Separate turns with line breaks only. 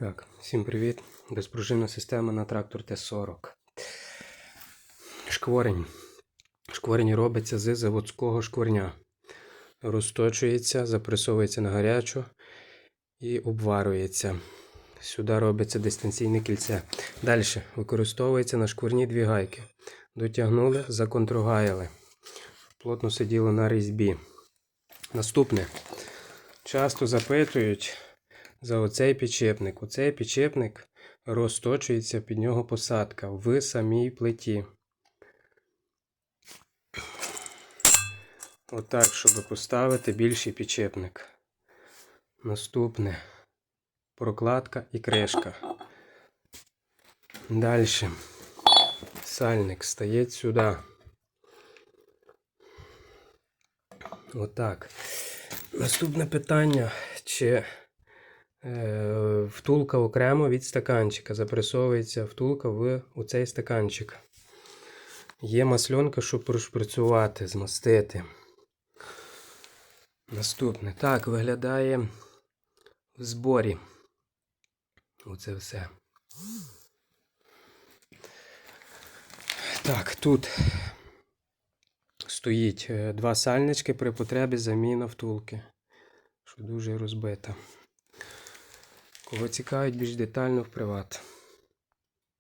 Так, всім привіт. Безпружинна система на трактор Т-40. Шкворень. Шкворень робиться з заводського шкворня. Розточується, запресовується на гарячу і обварюється. Сюди робиться дистанційне кільце. Далі використовується на шкворні дві гайки. Дотягнули, законтрогаяли. Плотно сиділо на різьбі. Наступне. Часто запитують за оцей підчепник. Оцей підчепник розточується під нього посадка в самій плиті. Отак, щоб поставити більший підчепник. Наступне прокладка і кришка. Далі сальник стає сюди. Отак. Наступне питання, чи втулка окремо від стаканчика. Запресовується втулка в цей стаканчик. Є масльонка, щоб прошприцювати, змастити. Наступне. Так, виглядає в зборі. Оце все. Так, тут стоїть е, два сальнички при потребі заміна втулки, що дуже розбита. Кого цікавить більш детально в приват.